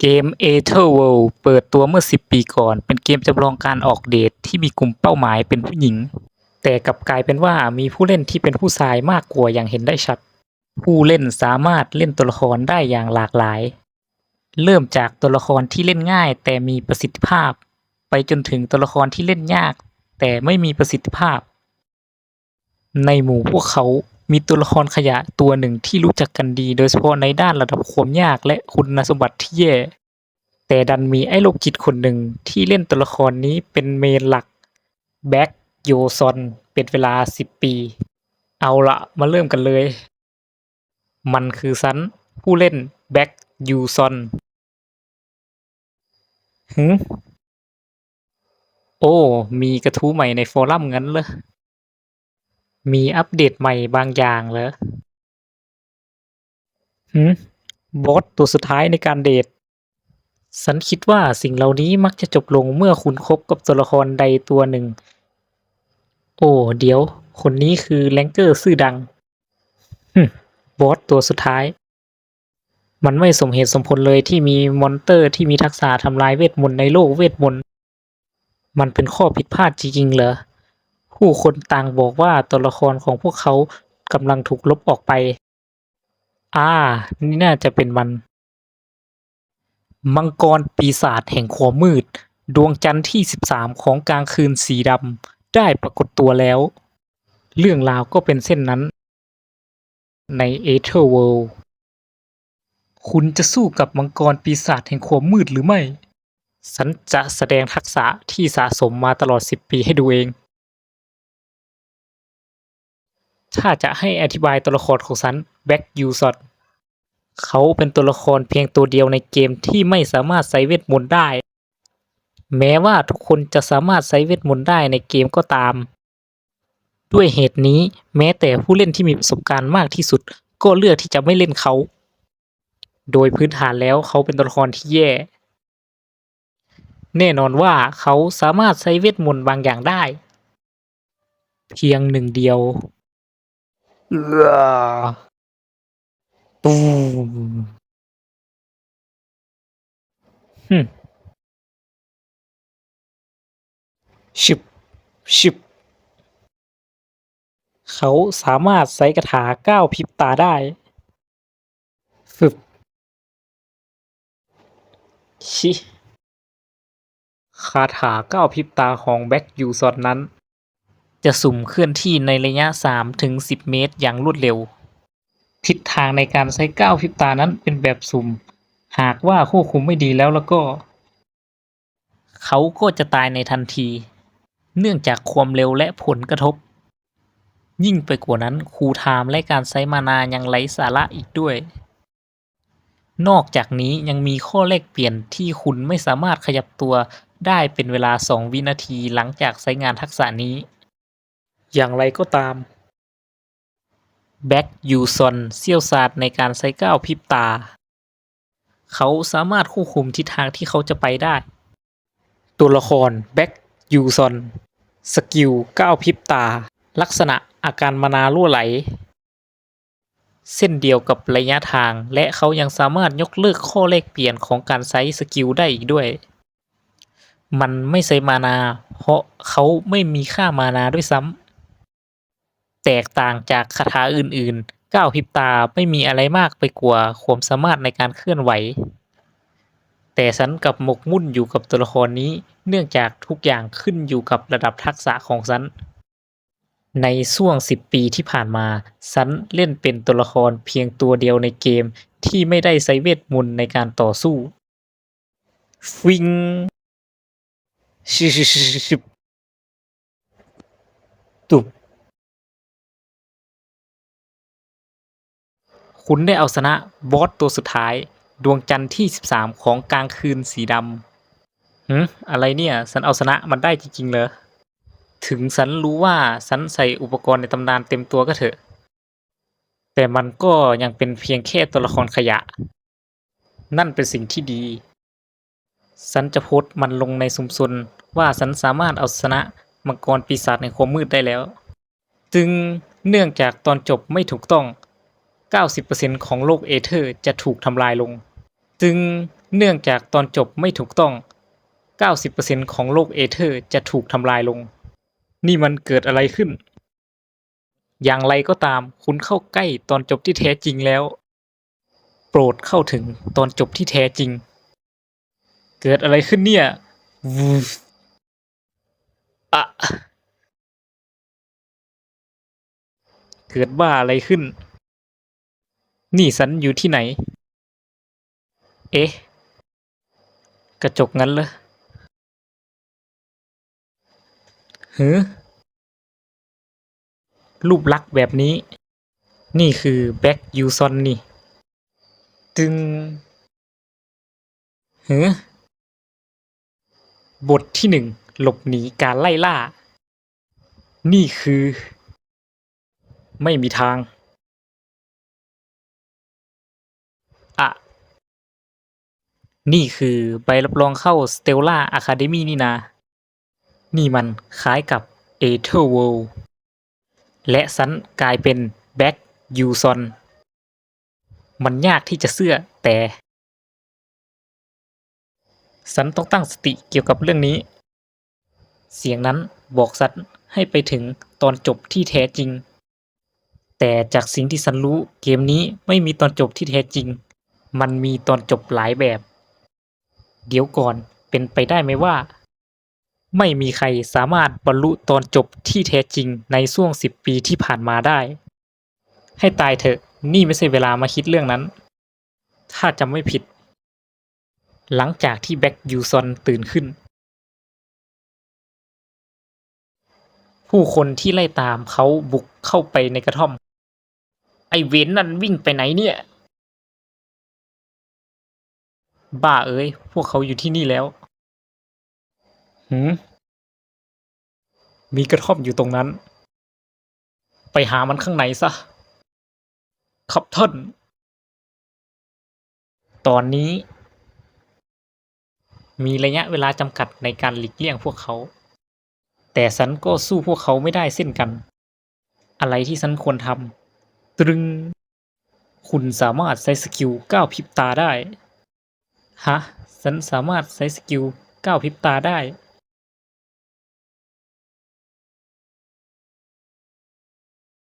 เกม a t h e r World เปิดตัวเมื่อ 10 ปีก่อน เป็นเกมจำลองการออกเดทที่มีกลุ่มเป้าหมายเป็นผู้หญิง แต่กลับกลายเป็นว่ามีผู้เล่นที่เป็นผู้ชายมากกว่าอย่างเห็นได้ชัด ผู้เล่นสามารถเล่นตัวละครได้อย่างหลากหลาย เริ่มจากตัวละครที่เล่นง่าย แต่มีประสิทธิภาพ ไปจนถึงตัวละครที่เล่นยาก แต่ไม่มีประสิทธิภาพ ในหมู่พวกเขา มีตัวละครขยะตัวหนึ่งที่รู้จักกันดี โดยเฉพาะในด้านระดับความยากและคุณสมบัติที่แย่ แต่ดันมีไอ้โรคจิตคนหนึ่งที่เล่นตัวละครนี้เป็นเมนหลักแบ็กโยซอนเป็นเวลา 10 ปี เอาละมาเริ่มกันเลย มันคือซันผู้เล่นแบ็กยูซอนหืมโอ้ มีกระทู้ใหม่ในฟอรัมงั้นเหรอ มีอัปเดตใหม่บางอย่างเหรอหืมบอสตัวสุดท้ายในการเดท ฉันคิดว่าสิ่งเหล่านี้มักจะจบลงเมื่อคุณคบกับตัวละครใดตัวหนึ่ง โอ้ เดี๋ยว คนนี้คือแรงเกอร์ชื่อดังฮึมบอสตัวสุดท้าย มันไม่สมเหตุสมผลเลยที่มีมอนเตอร์ที่มีทักษะทำลายเวทมนต์ในโลกเวทมนต์ มันเป็นข้อผิดพลาดจริงๆเหรอ ผู้คนต่างบอกว่าตัวละครของพวกเขากำลังถูกลบออกไป อ่า นี่น่าจะเป็นมัน มังกรปีศาจแห่งความมืด ดวงจันทร์ที่ 13 ของกลางคืนสีดำได้ปรากฏตัวแล้ว เรื่องราวก็เป็นเส้นนั้น ใน Aether World คุณจะสู้กับมังกรปีศาจแห่งความมืดหรือไม่ ฉันจะแสดงทักษะที่สะสมมาตลอด 10 ปีให้ดูเอง ถ้าจะให้อธิบายตัวละครของฉันแบ็กยูซอดเขาเป็นตัวละครเพียงตัวเดียวในเกมที่ไม่สามารถใช้เวทมนต์ได้ แม้ว่าทุกคนจะสามารถใช้เวทมนต์ได้ในเกมก็ตาม ด้วยเหตุนี้แม้แต่ผู้เล่นที่มีประสบการณ์มากที่สุด ก็เลือกที่จะไม่เล่นเขา โดยพื้นฐานแล้วเขาเป็นตัวละครที่แย่ แน่นอนว่าเขาสามารถใช้เวทมนต์บางอย่างได้ เพียงหนึ่งเดียว เอือตูมฮึมชิบชิบเขาสามารถใช้คาถาก้าวพริบตาได้ฟึบชิคาถาก้าวพริบตาของแบ็กยูซอนนั้น จะสุ่มเคลื่อนที่ในระยะ3ถึง10 เมตรอย่างรวดเร็ว ทิศทางในการใช้ก้าวพริบตานั้นเป็นแบบสุ่ม หากว่าควบคุมไม่ดีแล้วแล้วก็ เขาก็จะตายในทันที เนื่องจากความเร็วและผลกระทบ ยิ่งไปกว่านั้นคูไทม์และการใช้มานายังไร้สาระอีกด้วย นอกจากนี้ยังมีข้อแลกเปลี่ยนที่คุณไม่สามารถขยับตัวได้เป็นเวลา 2 วินาทีหลังจากใช้งานทักษะนี้ อย่างไรก็ตาม แบ็กยูซอนเซี่ยวซาดในการใช้ก้าวพริบตา เขาสามารถควบคุมทิศทางที่เขาจะไปได้ ตัวละครแบ็กยูซอนสกิลก้าวพริบตา ลักษณะอาการมานารั่วไหล เส้นเดียวกับระยะทาง และเขายังสามารถยกเลิกข้อแลกเปลี่ยนของการใช้สกิลได้อีกด้วย มันไม่ใช้มานา เพราะเขาไม่มีค่ามานาด้วยซ้ำ แตกต่างจากคาถาอื่นๆ ก้าวพริบตาไม่มีอะไรมากไปกว่าความสามารถในการเคลื่อนไหว แต่ฉันกับหมกมุ่นอยู่กับตัวละครนี้ เนื่องจากทุกอย่างขึ้นอยู่กับระดับทักษะของฉัน ในช่วง 10 ปีที่ผ่านมา ฉันเล่นเป็นตัวละครเพียงตัวเดียวในเกมที่ไม่ได้ใช้เวทมนต์ในการต่อสู้ ฟิงชิชิชิชิชิตุบ คุณได้เอาชนะบอสตัวสุดท้าย ดวงจันทร์ที่ 13 ของกลางคืนสีดำหืมอะไรเนี่ย ฉันเอาชนะมันได้จริงๆเหรอ ถึงฉันรู้ว่าฉันใส่อุปกรณ์ในตำนานเต็มตัวก็เถอะ แต่มันก็ยังเป็นเพียงแค่ตัวละครขยะ นั่นเป็นสิ่งที่ดี ฉันจะโพสต์มันลงในสุมซนว่าฉันสามารถเอาชนะมังกรปีศาจในความมืดได้แล้ว จึงเนื่องจากตอนจบไม่ถูกต้อง 90%ของโลกเอเธอร์จะถูกทำลายลงจึงเนื่องจากตอนจบไม่ถูกต้อง 90%ของโลกเอเธอร์จะถูกทำลายลง นี่มันเกิดอะไรขึ้น อย่างไรก็ตามคุณเข้าใกล้ตอนจบที่แท้จริงแล้ว โปรดเข้าถึงตอนจบที่แท้จริง เกิดอะไรขึ้นเนี่ยอะเกิดบ้าอะไรขึ้น นี่สันอยู่ที่ไหน เอ๊ะ กระจกงั้นเหรอหือรูปลักษณ์แบบนี้ นี่คือแบ็กยูซอนนี่ จึงหือบทที่หนึ่งหลบหนีการไล่ล่า นี่คือ ไม่มีทาง อะนี่คือใบรับรองเข้า Stella Academy นี่นะ นี่มันคล้ายกับ a t h e r World และสันกลายเป็นแบ็กยูซอนมันยากที่จะเชื่อแต่สันต้องตั้งสติเกี่ยวกับเรื่องนี้ เสียงนั้นบอกสันให้ไปถึงตอนจบที่แท้จริง แต่จากสิ่งที่สันรู้เกมนี้ไม่มีตอนจบที่แท้จริง มันมีตอนจบหลายแบบ เดี๋ยวก่อนเป็นไปได้ไหมว่า ไม่มีใครสามารถบรรลุตอนจบที่แท้จริงในช่วงสิบปีที่ผ่านมาได้ ให้ตายเถอะ นี่ไม่ใช่เวลามาคิดเรื่องนั้น ถ้าจำไม่ผิด หลังจากที่แบ็กยูซอนตื่นขึ้น ผู้คนที่ไล่ตามเขาบุกเข้าไปในกระท่อม ไอเวนนั่นวิ่งไปไหนเนี่ย บ้าเอ้ย พวกเขาอยู่ที่นี่แล้ว หืม มีกระท่อมอยู่ตรงนั้น ไปหามันข้างในซะ ครับท่าน ตอนนี้ มีระยะเวลาจำกัดในการหลีกเลี่ยงพวกเขา แต่ฉันก็สู้พวกเขาไม่ได้เช่นกัน อะไรที่ฉันควรทำตรึง คุณสามารถใช้สกิลก้าวพริบตาได้ ฮะ ฉันสามารถใช้สกิลก้าวพริบตาได้